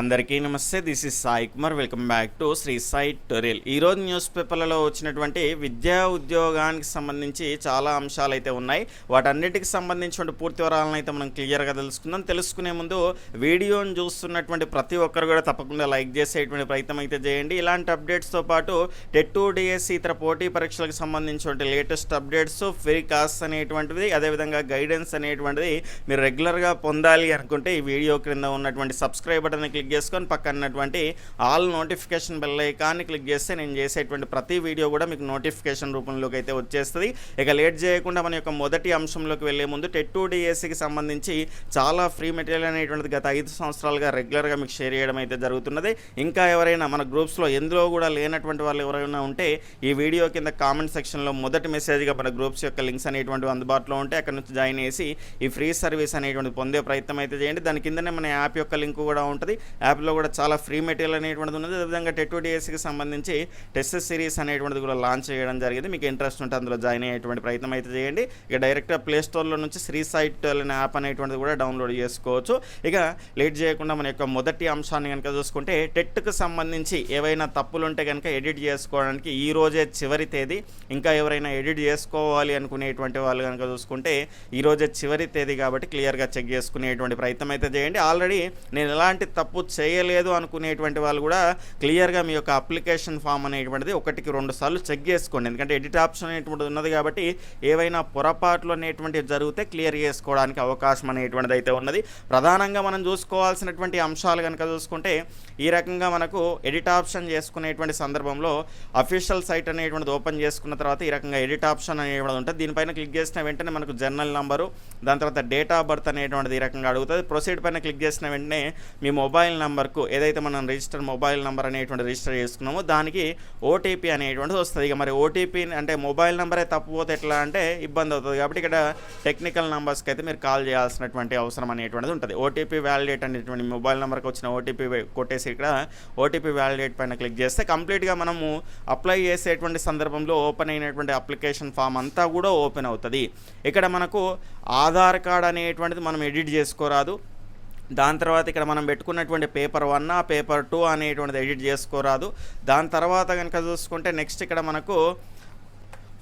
అందరికీ నమస్తే this is Sai Kumar. Welcome back to Sri Sai tutorial ఈరోజు news పేపర్లలో వచ్చినటువంటి విద్యా ఉద్యోగానికి సంబంధించి చాలా అంశాలు అయితే ఉన్నాయి. వాటన్నిటికి సంబంధించిన పూర్తి వివరాలను అయితే మనం క్లియర్గా తెలుసుకుందాం. తెలుసుకునే ముందు వీడియోను చూస్తున్నటువంటి ప్రతి ఒక్కరు కూడా తప్పకుండా లైక్ చేసేటువంటి ప్రయత్నం అయితే చేయండి. ఇలాంటి అప్డేట్స్తో పాటు టెట్ టూ డిఎస్సి ఇతర పోటీ పరీక్షలకు సంబంధించిన లేటెస్ట్ అప్డేట్స్ ఫ్రీ కాస్ట్ అనేటువంటిది అదేవిధంగా గైడెన్స్ అనేటువంటిది మీరు రెగ్యులర్గా పొందాలి అనుకుంటే ఈ వీడియో క్రింద ఉన్నటువంటి సబ్స్క్రైబ్ బటన్ క్లిక్ చేసుకొని పక్కనటువంటి ఆల్ నోటిఫికేషన్ బెల్ ఐకాన్ని క్లిక్ చేస్తే నేను చేసేటువంటి ప్రతి వీడియో కూడా మీకు నోటిఫికేషన్ రూపంలోకి అయితే వచ్చేస్తుంది. ఇక లేట్ చేయకుండా మన యొక్క మొదటి అంశంలోకి వెళ్ళే ముందు టెట్ టూ డిఎస్సికి సంబంధించి చాలా ఫ్రీ మెటీరియల్ అనేటువంటిది గత ఐదు సంవత్సరాలుగా రెగ్యులర్గా మీకు షేర్ చేయడం అయితే జరుగుతున్నది. ఇంకా ఎవరైనా మన గ్రూప్స్లో ఎందులో కూడా లేనటువంటి వాళ్ళు ఎవరైనా ఉంటే ఈ వీడియో కింద కామెంట్ సెక్షన్లో మొదటి మెసేజ్గా మన గ్రూప్స్ యొక్క లింక్స్ అనేటువంటివి అందుబాటులో ఉంటే అక్కడ నుంచి జాయిన్ చేసి ఈ ఫ్రీ సర్వీస్ అనేటువంటి పొందే ప్రయత్నం అయితే చేయండి. దాని కిందనే మన యాప్ యొక్క లింక్ కూడా ఉంటుంది. యాప్లో కూడా చాలా ఫ్రీ మెటీరియల్ అనేటువంటిది ఉన్నది. అదేవిధంగా టెట్ డిఎస్సికి సంబంధించి టెస్ట్ సిరీస్ అనేటువంటిది కూడా లాంచ్ చేయడం జరిగింది. మీకు ఇంట్రెస్ట్ ఉంటే అందులో జాయిన్ అయ్యేటువంటి ప్రయత్నం అయితే చేయండి. ఇక డైరెక్ట్గా ప్లే స్టోర్లో నుంచి శ్రీ సైట్ అనే యాప్ అనేటువంటిది కూడా డౌన్లోడ్ చేసుకోవచ్చు. ఇక లేట్ చేయకుండా మన యొక్క మొదటి అంశాన్ని కనుక చూసుకుంటే టెట్కి సంబంధించి ఏవైనా తప్పులు ఉంటే కనుక ఎడిట్ చేసుకోవడానికి ఈ రోజే చివరి తేదీ ఇంకా ఎవరైనా ఎడిట్ చేసుకోవాలి అనుకునేటువంటి వాళ్ళు కనుక చూసుకుంటే ఈ రోజే చివరి తేదీ కాబట్టి క్లియర్గా చెక్ చేసుకునేటువంటి ప్రయత్నం అయితే చేయండి. ఆల్రెడీ నేను ఎలాంటి తప్పు చేయలేదు అనుకునేటువంటి వాళ్ళు కూడా క్లియర్గా మీ యొక్క అప్లికేషన్ ఫామ్ అనేటువంటిది ఒకటికి రెండు సార్లు చెక్ చేసుకోండి. ఎందుకంటే ఎడిట్ ఆప్షన్ అనేటువంటిది ఉన్నది కాబట్టి ఏవైనా పొరపాట్లు అనేటువంటివి జరిగితే క్లియర్ చేసుకోవడానికి అవకాశం అనేటువంటిది అయితే ఉన్నది. ప్రధానంగా మనం చూసుకోవాల్సినటువంటి అంశాలు కనుక చూసుకుంటే ఈ రకంగా మనకు ఎడిట్ ఆప్షన్ చేసుకునేటువంటి సందర్భంలో అఫీషియల్ సైట్ అనేటువంటిది ఓపెన్ చేసుకున్న తర్వాత ఈ రకంగా ఎడిట్ ఆప్షన్ అనేటువంటిది ఉంటుంది. దీనిపైన క్లిక్ చేసిన వెంటనే మనకు జర్నల్ నంబరు దాని తర్వాత డేట్ ఆఫ్ బర్త్ అనేటువంటిది ఈ రకంగా అడుగుతుంది. ప్రొసీడ్ పైన క్లిక్ చేసిన వెంటనే మీ మొబైల్ మొబైల్ నెంబర్కు ఏదైతే మనం రిజిస్టర్ మొబైల్ నెంబర్ అనేటువంటి రిజిస్టర్ చేసుకున్నామో దానికి ఓటీపీ అనేటువంటిది వస్తుంది. ఇక మరి ఓటీపీ అంటే మొబైల్ నెంబరే తప్పపోతే ఎట్లా అంటే ఇబ్బంది అవుతుంది కాబట్టి ఇక్కడ టెక్నికల్ నెంబర్స్కి అయితే మీరు కాల్ చేయాల్సినటువంటి అవసరం అనేటువంటిది ఉంటుంది. ఓటీపీ వ్యాలిడేట్ అనేటువంటి మొబైల్ నెంబర్కి వచ్చిన ఓటీపీ కొట్టేసి ఇక్కడ ఓటీపీ వ్యాలిడేట్ పైన క్లిక్ చేస్తే కంప్లీట్గా మనము అప్లై చేసేటువంటి సందర్భంలో ఓపెన్ అయినటువంటి అప్లికేషన్ ఫామ్ అంతా కూడా ఓపెన్ అవుతుంది. ఇక్కడ మనకు ఆధార్ కార్డ్ అనేటువంటిది మనం ఎడిట్ చేసుకోరాదు. దాని తర్వాత ఇక్కడ మనం పెట్టుకున్నటువంటి పేపర్ వన్ ఆ పేపర్ టూ అనేటువంటిది ఎడిట్ చేసుకోరాదు. దాని తర్వాత కనుక చూసుకుంటే నెక్స్ట్ ఇక్కడ మనకు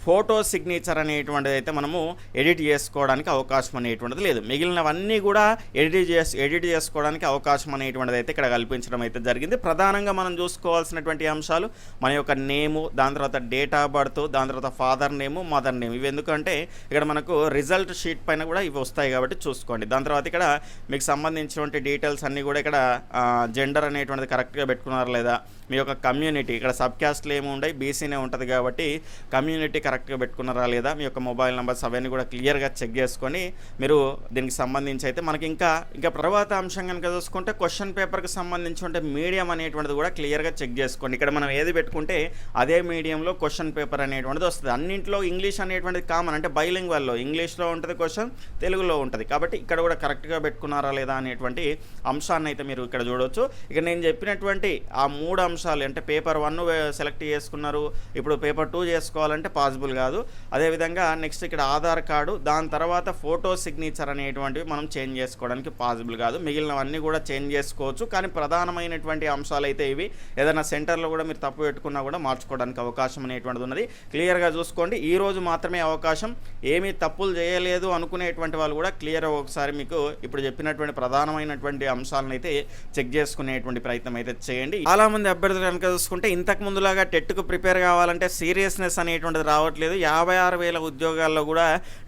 ఫోటో సిగ్నేచర్ అనేటువంటిది అయితే మనము ఎడిట్ చేసుకోవడానికి అవకాశం అనేటువంటిది లేదు. మిగిలినవన్నీ కూడా ఎడిట్ చేసి ఎడిట్ చేసుకోవడానికి అవకాశం అనేటువంటిది అయితే ఇక్కడ కల్పించడం అయితే జరిగింది. ప్రధానంగా మనం చూసుకోవాల్సినటువంటి అంశాలు మన యొక్క నేము దాని తర్వాత డేట్ ఆఫ్ బర్త్ దాని తర్వాత ఫాదర్ నేము మదర్ నేమ్. ఇవి ఎందుకంటే ఇక్కడ మనకు రిజల్ట్ షీట్ పైన కూడా ఇవి వస్తాయి కాబట్టి చూసుకోండి. దాని తర్వాత ఇక్కడ మీకు సంబంధించినటువంటి డీటెయిల్స్ అన్నీ కూడా ఇక్కడ జెండర్ అనేటువంటిది కరెక్ట్గా పెట్టుకున్నారు లేదా? మీ యొక్క కమ్యూనిటీ ఇక్కడ సబ్ క్యాస్ట్లు ఏమి ఉండవు బీసీనే ఉంటుంది కాబట్టి కమ్యూనిటీ కరెక్ట్గా పెట్టుకున్నారా లేదా మీ యొక్క మొబైల్ నెంబర్స్ అవన్నీ కూడా క్లియర్గా చెక్ చేసుకొని మీరు దీనికి సంబంధించి అయితే మనకి ఇంకా ఇంకా తర్వాత అంశం కనుక చూసుకుంటే క్వశ్చన్ పేపర్కి సంబంధించి ఉంటే మీడియం అనేటువంటిది కూడా క్లియర్గా చెక్ చేసుకోండి ఇక్కడ మనం ఏది పెట్టుకుంటే అదే మీడియంలో క్వశ్చన్ పేపర్ అనేటువంటిది వస్తుంది. అన్నింటిలో ఇంగ్లీష్ అనేటువంటిది కామన్ అంటే బైలింగ్ వల్ల ఇంగ్లీష్లో ఉంటుంది క్వశ్చన్ తెలుగులో ఉంటుంది. కాబట్టి ఇక్కడ కూడా కరెక్ట్గా పెట్టుకున్నారా లేదా అనేటువంటి అంశాన్ని అయితే మీరు ఇక్కడ చూడవచ్చు ఇక నేను చెప్పినటువంటి ఆ మూడు అంశాలు అంటే పేపర్ వన్ సెలెక్ట్ చేసుకున్నారు ఇప్పుడు పేపర్ టూ చేసుకోవాలంటే పాసిబుల్ కాదు. అదేవిధంగా నెక్స్ట్ ఇక్కడ ఆధార్ కార్డు దాని తర్వాత ఫోటో సిగ్నేచర్ అనేటువంటివి మనం చేంజ్ చేసుకోవడానికి పాసిబుల్ కాదు. మిగిలినవన్నీ కూడా చేంజ్ చేసుకోవచ్చు. కానీ ప్రధానమైనటువంటి అంశాలు అయితే ఇవి. ఏదైనా సెంటర్లో కూడా మీరు తప్పు పెట్టుకున్నా కూడా మార్చుకోవడానికి అవకాశం అనేటువంటిది ఉన్నది. క్లియర్గా చూసుకోండి. ఈ రోజు మాత్రమే అవకాశం. ఏమీ తప్పులు చేయలేదు అనుకునేటువంటి వాళ్ళు కూడా క్లియర్ ఒకసారి మీకు ఇప్పుడు చెప్పినటువంటి ప్రధానమైనటువంటి అంశాలను అయితే చెక్ చేసుకునేటువంటి ప్రయత్నం అయితే చేయండి. చాలా మంది అభ్యర్థులు కనుక చూసుకుంటే ఇంతకు ముందులాగా టెట్కు ప్రిపేర్ కావాలంటే సీరియస్నెస్ అనేటువంటిది రావట్లేదు. యాభై ఆరు వేల ఉద్యోగాల్లో కూడా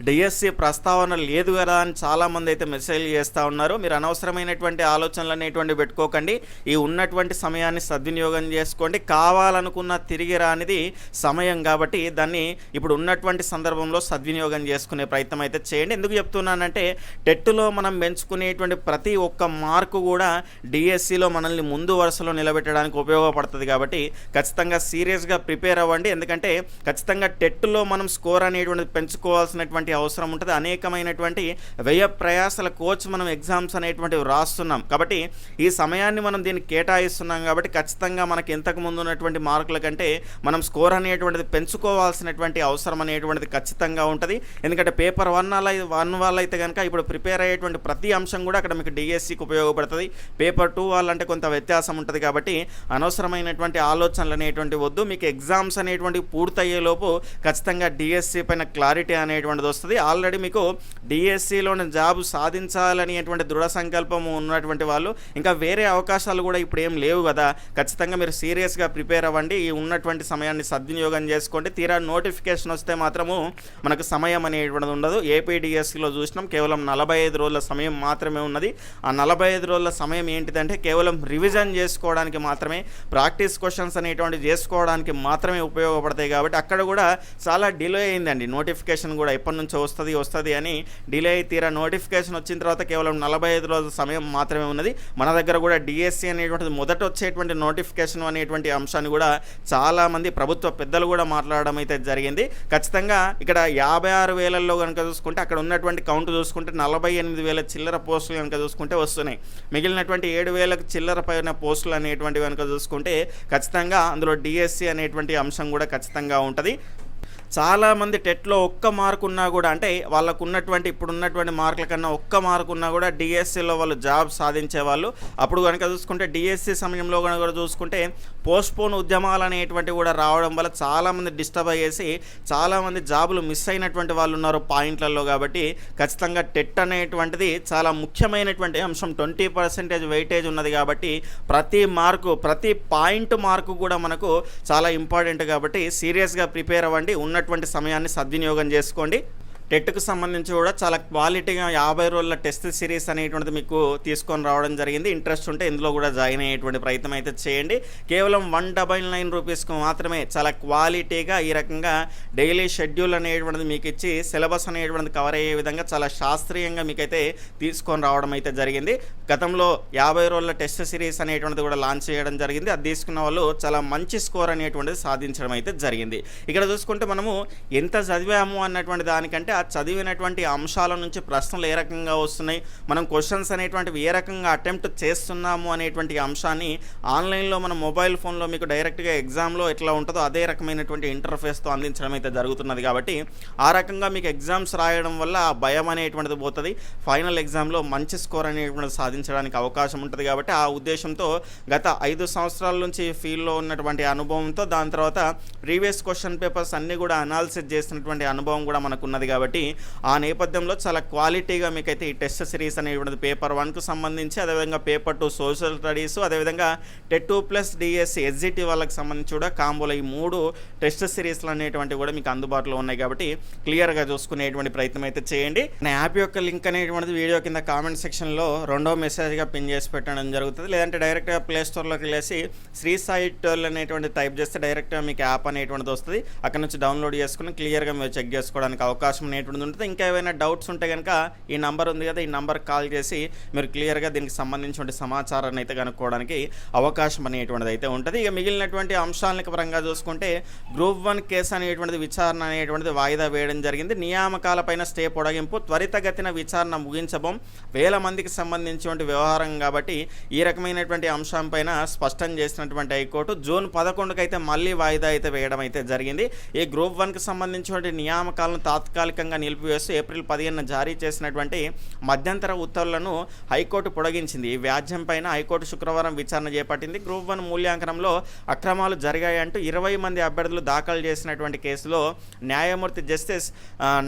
డిఎస్సి ప్రస్తావన లేదు కదా అని చాలామంది అయితే మెసేజ్ చేస్తూ ఉన్నారు. మీరు అనవసరమైనటువంటి ఆలోచనలు అనేటువంటి పెట్టుకోకండి. ఈ ఉన్నటువంటి సమయాన్ని సద్వినియోగం చేసుకోండి. కావాలనుకున్న తిరిగి రానిది సమయం కాబట్టి దాన్ని ఇప్పుడు ఉన్నటువంటి సందర్భంలో సద్వినియోగం చేసుకునే ప్రయత్నం అయితే చేయండి. ఎందుకు చెప్తున్నానంటే టెట్లో మనం పెంచుకునేటువంటి ప్రతి ఒక్క మార్కు కూడా డిఎస్సిలో మనల్ని ముందు వరుసలో నిలబెట్టడానికి ఉపయోగపడుతుంది కాబట్టి ఖచ్చితంగా సీరియస్గా ప్రిపేర్ అవ్వండి. ఎందుకంటే ఖచ్చితంగా టెట్ టెట్లో మనం స్కోర్ అనేటువంటిది పెంచుకోవాల్సినటువంటి అవసరం ఉంటుంది. అనేకమైనటువంటి వ్యయ ప్రయాసాల కోచ్ మనం ఎగ్జామ్స్ అనేటువంటివి రాస్తున్నాం. కాబట్టి ఈ సమయాన్ని మనం దీన్ని కేటాయిస్తున్నాం కాబట్టి ఖచ్చితంగా మనకి ఇంతకు ముందు ఉన్నటువంటి మార్కుల కంటే మనం స్కోర్ అనేటువంటిది పెంచుకోవాల్సినటువంటి అవసరం అనేటువంటిది ఖచ్చితంగా ఉంటుంది. ఎందుకంటే పేపర్ వన్ అలా వన్ వాళ్ళు అయితే కనుక ఇప్పుడు ప్రిపేర్ అయ్యేటువంటి ప్రతి అంశం కూడా అక్కడ మీకు డిఎస్సికి ఉపయోగపడుతుంది. పేపర్ టూ వాళ్ళంటే కొంత వ్యత్యాసం ఉంటుంది కాబట్టి అనవసరమైనటువంటి ఆలోచనలు అనేటువంటి వద్దు. మీకు ఎగ్జామ్స్ అనేటువంటి పూర్తయ్యేలోపు ఖచ్చితంగా డిఎస్సి పైన క్లారిటీ అనేటువంటిది వస్తుంది. ఆల్రెడీ మీకు డిఎస్సిలోని జాబ్ సాధించాలనేటువంటి దృఢ సంకల్పం ఉన్నటువంటి వాళ్ళు ఇంకా వేరే అవకాశాలు కూడా ఇప్పుడు ఏం లేవు కదా. ఖచ్చితంగా మీరు సీరియస్గా ప్రిపేర్ అవ్వండి. ఈ ఉన్నటువంటి సమయాన్ని సద్వినియోగం చేసుకోండి. తీరా నోటిఫికేషన్ వస్తే మాత్రము మనకు సమయం అనేటువంటిది ఉండదు. ఏపీడిఎస్సిలో చూసినాం కేవలం నలభై ఐదు రోజుల సమయం మాత్రమే ఉన్నది. ఆ నలభై ఐదు రోజుల సమయం ఏంటిదంటే కేవలం రివిజన్ చేసుకోవడానికి మాత్రమే ప్రాక్టీస్ క్వశ్చన్స్ అనేటువంటి చేసుకోవడానికి మాత్రమే ఉపయోగపడతాయి కాబట్టి అక్కడ కూడా చాలా డిలే అయిందండి. నోటిఫికేషన్ కూడా ఎప్పటి నుంచో వస్తుంది వస్తుంది అని డిలే అయి తీరా నోటిఫికేషన్ వచ్చిన తర్వాత కేవలం నలభై ఐదు రోజుల సమయం మాత్రమే ఉన్నది. మన దగ్గర కూడా డిఎస్సి అనేటువంటిది మొదట వచ్చేటువంటి నోటిఫికేషన్ అనేటువంటి అంశాన్ని కూడా చాలామంది ప్రభుత్వ పెద్దలు కూడా మాట్లాడడం అయితే జరిగింది. ఖచ్చితంగా ఇక్కడ యాభై ఆరు వేలల్లో కనుక చూసుకుంటే అక్కడ ఉన్నటువంటి కౌంట్ చూసుకుంటే నలభై ఎనిమిది వేల చిల్లర పోస్టులు కనుక చూసుకుంటే వస్తున్నాయి. మిగిలినటువంటి ఏడు వేలకు చిల్లర పైన పోస్టులు అనేటువంటివి కనుక చూసుకుంటే ఖచ్చితంగా అందులో డిఎస్సి అనేటువంటి అంశం కూడా ఖచ్చితంగా ఉంటుంది. చాలామంది టెట్లో ఒక్క మార్కు ఉన్నా కూడా అంటే వాళ్ళకు ఉన్నటువంటి ఇప్పుడు ఉన్నటువంటి మార్కుల కన్నా ఒక్క మార్కు ఉన్నా కూడా డిఎస్సిలో వాళ్ళు జాబ్ సాధించే వాళ్ళు అప్పుడు కనుక చూసుకుంటే డిఎస్సి సమయంలో కనుక కూడా చూసుకుంటే పోస్ట్పోన్ ఉద్యమాలు అనేటువంటివి కూడా రావడం వల్ల చాలామంది డిస్టర్బ్ అయ్యేసి చాలామంది జాబులు మిస్ అయినటువంటి వాళ్ళు ఉన్నారు పాయింట్లలో కాబట్టి ఖచ్చితంగా టెట్ అనేటువంటిది చాలా ముఖ్యమైనటువంటి అంశం. ట్వంటీ పర్సెంటేజ్ వెయిటేజ్ ఉన్నది కాబట్టి ప్రతి మార్కు ప్రతి పాయింట్ మార్కు కూడా మనకు చాలా ఇంపార్టెంట్ కాబట్టి సీరియస్గా ప్రిపేర్ అవ్వండి. ఉన్నటువంటి సమయాన్ని సద్వినియోగం చేసుకోండి. టెట్కు సంబంధించి కూడా చాలా క్వాలిటీగా యాభై రోజుల టెస్ట్ సిరీస్ అనేటువంటిది మీకు తీసుకొని రావడం జరిగింది. ఇంట్రెస్ట్ ఉంటే ఇందులో కూడా జాయిన్ అయ్యేటువంటి ప్రయత్నం అయితే చేయండి. కేవలం వన్ డబల్ నైన్ రూపీస్కి మాత్రమే చాలా క్వాలిటీగా ఈ రకంగా డైలీ షెడ్యూల్ అనేటువంటిది మీకు ఇచ్చి సిలబస్ అనేటువంటిది కవర్ అయ్యే విధంగా చాలా శాస్త్రీయంగా మీకైతే తీసుకొని రావడం అయితే జరిగింది. గతంలో యాభై రోజుల టెస్ట్ సిరీస్ అనేటువంటిది కూడా లాంచ్ చేయడం జరిగింది. అది తీసుకున్న వాళ్ళు చాలా మంచి స్కోర్ అనేటువంటిది సాధించడం అయితే జరిగింది. ఇక్కడ చూసుకుంటే మనము ఎంత చదివాము అన్నటువంటి దానికంటే చదివినటువంటి అంశాల నుంచి ప్రశ్నలు ఏ రకంగా వస్తున్నాయి మనం క్వశ్చన్స్ అనేటువంటివి ఏ రకంగా అటెంప్ట్ చేస్తున్నాము అనేటువంటి అంశాన్ని ఆన్లైన్లో మన మొబైల్ ఫోన్లో మీకు డైరెక్ట్గా ఎగ్జామ్లో ఎట్లా ఉంటుందో అదే రకమైనటువంటి ఇంటర్ఫేస్తో అందించడం అయితే జరుగుతున్నది కాబట్టి ఆ రకంగా మీకు ఎగ్జామ్స్ రాయడం వల్ల ఆ భయం అనేటువంటిది పోతుంది. ఫైనల్ ఎగ్జామ్లో మంచి స్కోర్ అనేటువంటిది సాధించడానికి అవకాశం ఉంటుంది కాబట్టి ఆ ఉద్దేశంతో గత ఐదు సంవత్సరాల నుంచి ఫీల్డ్లో ఉన్నటువంటి అనుభవంతో దాని తర్వాత ప్రీవియస్ క్వశ్చన్ పేపర్స్ అన్నీ కూడా అనాలిసిస్ చేసినటువంటి అనుభవం కూడా మనకు ఉన్నది కాబట్టి ఆ నేపథ్యంలో చాలా క్వాలిటీగా మీకైతే ఈ టెస్ట్ సిరీస్ అనేటువంటిది పేపర్ వన్కు సంబంధించి అదేవిధంగా పేపర్ టూ సోషల్ స్టడీస్ అదేవిధంగా TET two plus DSC SGT వాళ్ళకి సంబంధించి కూడా కాంబోలో ఈ మూడు టెస్ట్ సిరీస్లు అనేటువంటి కూడా మీకు అందుబాటులో ఉన్నాయి కాబట్టి క్లియర్గా చూసుకునేటువంటి ప్రయత్నం అయితే చేయండి. నా యాప్ యొక్క లింక్ అనేటువంటిది వీడియో కింద కామెంట్ సెక్షన్లో రెండో మెసేజ్గా పిన్ చేసి పెట్టడం జరుగుతుంది. లేదంటే డైరెక్ట్గా ప్లే స్టోర్లోకి వెళ్ళేసి శ్రీ సైట్ అనేటువంటి టైప్ చేస్తే డైరెక్ట్గా మీకు యాప్ అనేటువంటిది వస్తుంది. అక్కడ నుంచి డౌన్లోడ్ చేసుకుని క్లియర్గా మీరు చెక్ చేసుకోవడానికి అవకాశం అనేటువంటిది ఉంటుంది. ఇంకా ఏమైనా డౌట్స్ ఉంటే కనుక ఈ నంబర్ ఉంది కదా ఈ నంబర్ కాల్ చేసి మీరు క్లియర్గా దీనికి సంబంధించిన సమాచారాన్ని అయితే కనుక్కోవడానికి అవకాశం అనేటువంటిది అయితే ఉంటుంది. ఇక మిగిలినటువంటి అంశాలను పరంగా చూసుకుంటే గ్రూప్ వన్ కేసు అనేటువంటిది విచారణ అనేటువంటిది వాయిదా వేయడం జరిగింది. నియామకాలపైన స్టే పొడగింపు త్వరితగతిన విచారణ ముగించబోం. వేల మందికి సంబంధించినటువంటి వ్యవహారం కాబట్టి ఈ రకమైనటువంటి అంశం పైన స్పష్టం చేసినటువంటి హైకోర్టు జూన్ పదకొండుకి అయితే మళ్ళీ వాయిదా అయితే వేయడం అయితే జరిగింది. ఈ గ్రూప్ వన్కి సంబంధించినటువంటి నియామకాలను తాత్కాలిక తాత్కాలికంగా నిలిపివేస్తూ ఏప్రిల్ పదిహేను జారీ చేసినటువంటి మధ్యంతర ఉత్తర్వులను హైకోర్టు పొడిగించింది. ఈ వ్యాజ్యం పైన హైకోర్టు శుక్రవారం విచారణ చేపట్టింది. గ్రూప్ వన్ మూల్యాంకనంలో అక్రమాలు జరిగాయంటూ ఇరవై మంది అభ్యర్థులు దాఖలు చేసినటువంటి కేసులో న్యాయమూర్తి జస్టిస్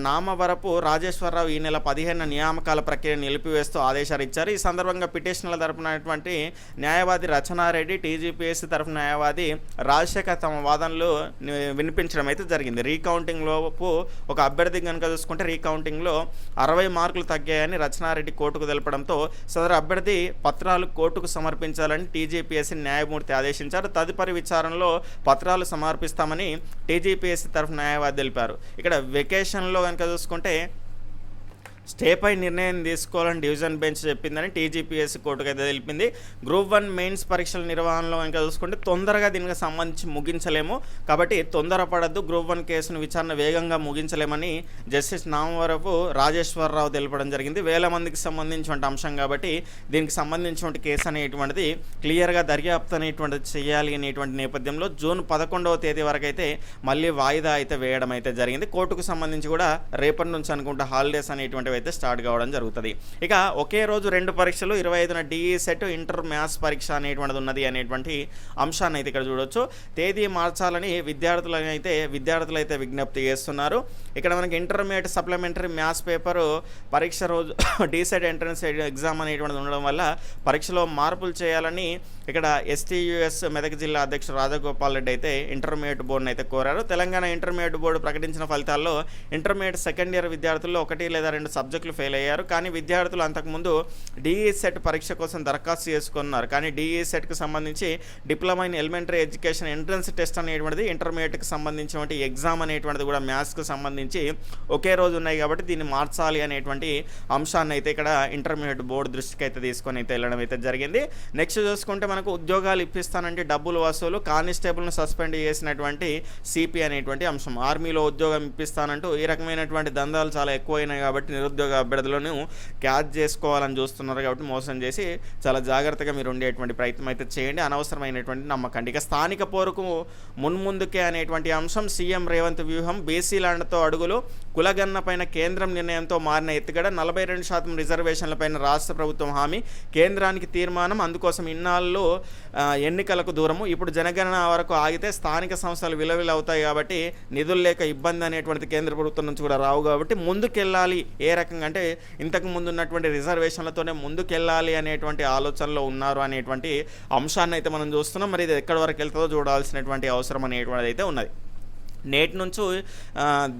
నామవరపు రాజేశ్వరరావు ఈ నెల పదిహేను నియామకాల ప్రక్రియ నిలిపివేస్తూ ఆదేశాలు ఇచ్చారు. ఈ సందర్భంగా పిటిషన్ల తరపునటువంటి న్యాయవాది రచనారెడ్డి టీజీపీఎస్సీ తరఫు న్యాయవాది రాజశేఖర్ తమ వాదనలు వినిపించడం అయితే జరిగింది. రీకౌంటింగ్ లోపు ఒక అభ్యర్థి కనుక చూసుకుంటే రీకౌంటింగ్లో అరవై మార్కులు తగ్గాయని రచనారెడ్డి కోర్టుకు తెలపడంతో సదరు అభ్యర్థి పత్రాలు కోర్టుకు సమర్పించాలని టీజీపీఎస్సీ న్యాయమూర్తి ఆదేశించారు. తదుపరి విచారణలో పత్రాలు సమర్పిస్తామని టీజీపీఎస్సీ తరఫు న్యాయవాది తెలిపారు. ఇక్కడ వెకేషన్లో కనుక చూసుకుంటే స్టేపై నిర్ణయం తీసుకోవాలని డివిజన్ బెంచ్ చెప్పిందని టీజీపీఎస్సీ కోర్టుకు అయితే తెలిపింది. గ్రూప్ వన్ మెయిన్స్ పరీక్షల నిర్వహణలో కనుక చూసుకుంటే తొందరగా దీనికి సంబంధించి ముగించలేము. కాబట్టి తొందరపడద్దు గ్రూప్ వన్ కేసును విచారణ వేగంగా ముగించలేమని జస్టిస్ నామవరపు రాజేశ్వరరావు తెలపడం జరిగింది. వేల మందికి సంబంధించినటువంటి అంశం కాబట్టి దీనికి సంబంధించినటువంటి కేసు అనేటువంటిది క్లియర్గా దర్యాప్తు అనేటువంటిది చేయాలి అనేటువంటి నేపథ్యంలో జూన్ పదకొండవ తేదీ వరకు అయితే మళ్ళీ వాయిదా అయితే వేయడం అయితే జరిగింది. కోర్టుకు సంబంధించి కూడా రేపటి నుంచి అనుకుంటే హాలిడేస్ అనేటువంటి అయితే స్టార్ట్ కావడం జరుగుతుంది. ఇక ఒకే రోజు రెండు పరీక్షలు ఇరవై ఐదున డిఈ సెట్ ఇంటర్ మ్యాథ్స్ పరీక్ష అనేటువంటిది ఉన్నది అనేటువంటి అంశాన్ని అయితే ఇక్కడ చూడొచ్చు. తేదీ మార్చాలని విద్యార్థులు అయితే విద్యార్థులు అయితే విజ్ఞప్తి చేస్తున్నారు. ఇక్కడ మనకి ఇంటర్మీడియట్ సప్లిమెంటరీ మ్యాథ్స్ పేపరు పరీక్ష రోజు డీసెట్ ఎంట్రన్స్ ఎగ్జామ్ అనేటువంటిది ఉండడం వల్ల పరీక్షలో మార్పులు చేయాలని ఇక్కడ ఎస్టీయుఎస్ మెదక్ జిల్లా అధ్యక్షుడు రాజగోపాల్ రెడ్డి అయితే ఇంటర్మీడియట్ బోర్డును అయితే కోరారు. తెలంగాణ ఇంటర్మీడియట్ బోర్డు ప్రకటించిన ఫలితాల్లో ఇంటర్మీడియట్ సెకండ్ ఇయర్ విద్యార్థుల్లో ఒకటి లేదా రెండు సబ్జెక్టులు ఫెయిల్ అయ్యారు. కానీ విద్యార్థులు అంతకుముందు డిఈ సెట్ పరీక్ష కోసం దరఖాస్తు చేసుకున్నారు. కానీ డిఈ సెట్కి సంబంధించి diploma in elementary education entrance test అనేటువంటిది ఇంటర్మీడియట్కి సంబంధించినటువంటి ఎగ్జామ్ అనేటువంటిది కూడా మ్యాథ్స్కి సంబంధించి ఒకే రోజు ఉన్నాయి కాబట్టి దీన్ని మార్చాలి అనేటువంటి అంశాన్ని అయితే ఇక్కడ ఇంటర్మీడియట్ బోర్డు దృష్టికి అయితే తీసుకొని అయితే వెళ్ళడం అయితే జరిగింది. నెక్స్ట్ చూసుకుంటే మనకు ఉద్యోగాలు ఇప్పిస్తానంటే డబ్బులు వసూలు కానిస్టేబుల్ను సస్పెండ్ చేసినటువంటి సిపి అనేటువంటి అంశం. ఆర్మీలో ఉద్యోగం ఇప్పిస్తానంటూ ఈ రకమైనటువంటి దందాలు చాలా ఎక్కువైనాయి కాబట్టి నిరుద్యోగ అభ్యర్థులను క్యాచ్ చేసుకోవాలని చూస్తున్నారు కాబట్టి మోసం చేసి చాలా జాగ్రత్తగా మీరు ఉండేటువంటి ప్రయత్నం అయితే చేయండి. అనవసరమైనటువంటి నమ్మకండి ఇక స్థానిక పోరుకు మున్ముందుకే అనేటువంటి అంశం సీఎం రేవంత్ వ్యూహం బీసీ ల్యాండ్తో అడుగులు కులగన్న పైన కేంద్రం నిర్ణయంతో మారిన ఎత్తుగడ నలభై రెండు శాతం రిజర్వేషన్లపైన రాష్ట్ర ప్రభుత్వం హామీ. కేంద్రానికి తీర్మానం అందుకోసం ఇన్నాళ్ళు ఎన్నికలకు దూరము. ఇప్పుడు జనగణన వరకు ఆగితే స్థానిక సంస్థలు విలువలవుతాయి కాబట్టి నిధులు లేక ఇబ్బంది అనేటువంటిది కేంద్ర ప్రభుత్వం నుంచి కూడా రావు కాబట్టి ముందుకెళ్ళాలి. ఏ రకంగా అంటే ఇంతకు ముందు ఉన్నటువంటి రిజర్వేషన్లతోనే ముందుకెళ్ళాలి అనేటువంటి ఆలోచనలో ఉన్నారు అనేటువంటి అంశాన్ని అయితే మనం చూస్తున్నాం. మరి ఇది ఎక్కడి వరకు వెళ్తుందో చూడాల్సినటువంటి అవసరం అనేటువంటిది అయితే ఉన్నది. నేటి నుంచి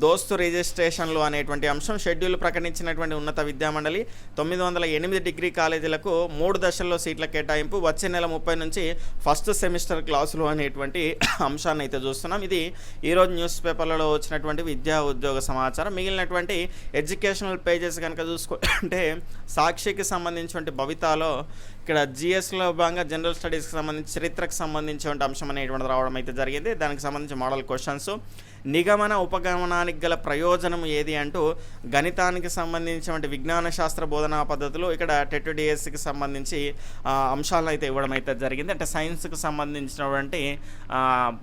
దోస్తు రిజిస్ట్రేషన్లు అనేటువంటి అంశం షెడ్యూల్ ప్రకటించినటువంటి ఉన్నత విద్యామండలి తొమ్మిది వందల ఎనిమిది డిగ్రీ కాలేజీలకు మూడు దశల్లో సీట్ల కేటాయింపు వచ్చే నెల ముప్పై నుంచి ఫస్ట్ సెమిస్టర్ క్లాసులు అనేటువంటి అంశాన్ని అయితే చూస్తున్నాం. ఇది ఈరోజు న్యూస్ పేపర్లలో వచ్చినటువంటి విద్యా ఉద్యోగ సమాచారం. మిగిలినటువంటి ఎడ్యుకేషనల్ పేజెస్ కనుక చూసుకుంటే సాక్షికి సంబంధించినటువంటి భవితాలో ఇక్కడ జిఎస్లో భాగంగా జనరల్ స్టడీస్కి సంబంధించి చరిత్రకు సంబంధించి అంశం అనేటువంటిది రావడం అయితే జరిగింది. దానికి సంబంధించి మోడల్ క్వశ్చన్స్ నిగమన ఉపగమనానికి గల ప్రయోజనం ఏది అంటూ గణితానికి సంబంధించినటువంటి విజ్ఞాన శాస్త్ర బోధనా పద్ధతులు ఇక్కడ టెట్ డిఎస్సికి సంబంధించి అంశాలను అయితే ఇవ్వడం అయితే జరిగింది. అంటే సైన్స్కి సంబంధించినటువంటి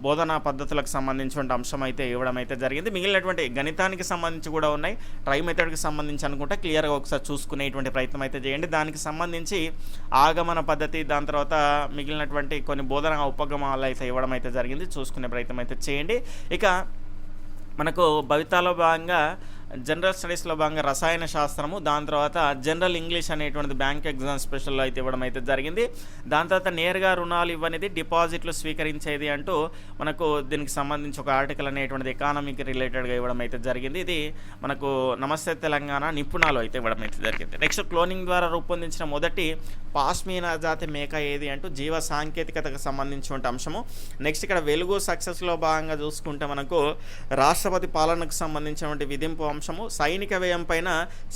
బోధనా పద్ధతులకు సంబంధించినటువంటి అంశం అయితే ఇవ్వడం అయితే జరిగింది. మిగిలినటువంటి గణితానికి సంబంధించి కూడా ఉన్నాయి. ట్రై మెథడ్కి సంబంధించి అనుకుంటే క్లియర్గా ఒకసారి చూసుకునేటువంటి ప్రయత్నం అయితే చేయండి. దానికి సంబంధించి ఆగమన పద్ధతి దాని తర్వాత మిగిలినటువంటి కొన్ని బోధన ఉపగమాలు అయితే ఇవ్వడం అయితే జరిగింది. చూసుకునే ప్రయత్నం అయితే చేయండి. ఇక మనకు భవితాలో భాగంగా జనరల్ స్టడీస్లో భాగంగా రసాయన శాస్త్రము దాని తర్వాత జనరల్ ఇంగ్లీష్ అనేటువంటిది బ్యాంక్ ఎగ్జామ్ స్పెషల్లో అయితే ఇవ్వడం అయితే జరిగింది. దాని తర్వాత నేరుగా రుణాలు ఇవ్వనిది డిపాజిట్లు స్వీకరించేది అంటూ మనకు దీనికి సంబంధించి ఒక ఆర్టికల్ అనేటువంటిది ఎకానమీకి రిలేటెడ్గా ఇవ్వడం అయితే జరిగింది. ఇది మనకు నమస్తే తెలంగాణ నిపుణాలు అయితే ఇవ్వడం అయితే జరిగింది. నెక్స్ట్ క్లోనింగ్ ద్వారా రూపొందించిన మొదటి పాస్మీనా జాతి మేక ఏది అంటూ జీవ సాంకేతికతకు సంబంధించిన అంశము. నెక్స్ట్ ఇక్కడ వెలుగు సక్సెస్లో భాగంగా చూసుకుంటే మనకు రాష్ట్రపతి పాలనకు సంబంధించినటువంటి విధింపు అంశము సైనిక వ్యయం పైన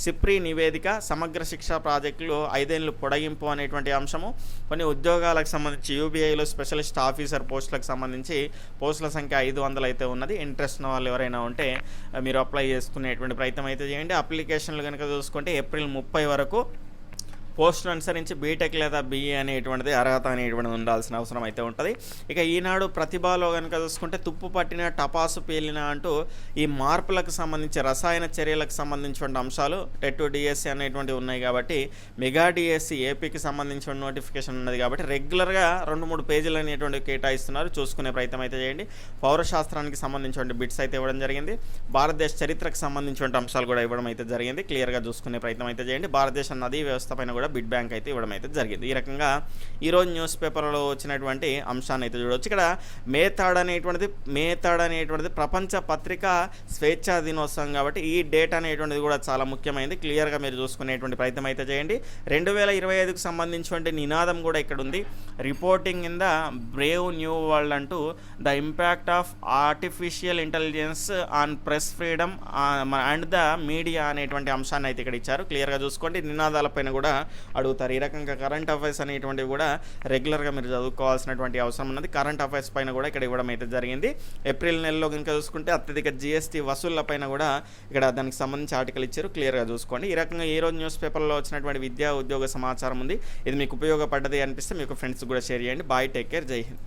సిప్రి నివేదిక సమగ్ర శిక్షా ప్రాజెక్టులు ఐదేళ్ళు పొడగింపు అనేటువంటి అంశము. కొన్ని ఉద్యోగాలకు సంబంధించి యూబీఐలో స్పెషలిస్ట్ ఆఫీసర్ పోస్టులకు సంబంధించి పోస్టుల సంఖ్య ఐదు వందలు అయితే ఉన్నది. ఇంట్రెస్ట్ ఉన్న వాళ్ళు ఎవరైనా ఉంటే మీరు అప్లై చేసుకునేటువంటి ప్రయత్నం అయితే చేయండి. అప్లికేషన్లు కనుక చూసుకుంటే ఏప్రిల్ ముప్పై వరకు పోస్టును అనుసరించి బీటెక్ లేదా బీఏ అనేటువంటిది అర్హత అనేటువంటిది ఉండాల్సిన అవసరం అయితే ఉంటుంది. ఇక ఈనాడు ప్రతిభలో కనుక చూసుకుంటే తుప్పు పట్టిన టపాసు పేలిన అంటూ ఈ మార్పులకు సంబంధించి రసాయన చర్యలకు సంబంధించిన అంశాలు టెట్ డిఎస్సి అనేటువంటివి ఉన్నాయి కాబట్టి మెగా డిఎస్సి ఏపీకి సంబంధించిన నోటిఫికేషన్ ఉన్నది కాబట్టి రెగ్యులర్గా రెండు మూడు పేజీలు అనేటువంటివి కేటాయిస్తున్నారు. చూసుకునే ప్రయత్నం అయితే చేయండి. పౌరశాస్త్రానికి సంబంధించిన బిట్స్ అయితే ఇవ్వడం జరిగింది. భారతదేశ చరిత్రకు సంబంధించిన అంశాలు కూడా ఇవ్వడం అయితే జరిగింది. క్లియర్గా చూసుకునే ప్రయత్నం అయితే చేయండి. భారతదేశ నదీ వ్యవస్థ పైన కూడా కూడా బిడ్ బ్యాంక్ అయితే ఇవ్వడం అయితే జరిగింది. ఈ రకంగా ఈరోజు న్యూస్ పేపర్లో వచ్చినటువంటి అంశాన్ని అయితే చూడవచ్చు ఇక్కడ మే అనేటువంటిది మే అనేటువంటిది ప్రపంచ పత్రిక స్వేచ్ఛా దినోత్సవం కాబట్టి ఈ డేట్ అనేటువంటిది కూడా చాలా ముఖ్యమైనది క్లియర్గా మీరు చూసుకునేటువంటి ప్రయత్నం అయితే చేయండి. రెండు వేల ఇరవై ఐదుకు సంబంధించినటువంటి నినాదం కూడా ఇక్కడ ఉంది reporting in the brave new world అంటూ the impact of artificial intelligence on press freedom and the media అనేటువంటి అంశాన్ని అయితే ఇక్కడ ఇచ్చారు. క్లియర్గా చూసుకోండి. నినాదాలపైన కూడా అడుగుతారు. ఈ రకంగా కరెంట్ అఫైర్స్ అనేటువంటివి కూడా రెగ్యులర్గా మీరు చదువుకోవాల్సినటువంటి అవసరం ఉన్నది. కరెంట్ అఫైర్స్ పైన కూడా ఇక్కడ ఇవ్వడం అయితే జరిగింది. ఏప్రిల్ నెలలో కనుక చూసుకుంటే అత్యధిక జిఎస్టీ వసూళ్ళ పైన కూడా ఇక్కడ దానికి సంబంధించి ఆర్టికల్ ఇచ్చారు. క్లియర్గా చూసుకోండి. ఈ రకంగా ఈ రోజు న్యూస్ పేపర్లో వచ్చినటువంటి విద్యా ఉద్యోగ సమాచారం ఉంది. ఇది మీకు ఉపయోగపడ్డది అనిపిస్తే మీకు ఫ్రెండ్స్ కూడా షేర్ చేయండి. బాయ్ టేక్ కేర్ జై హింద్.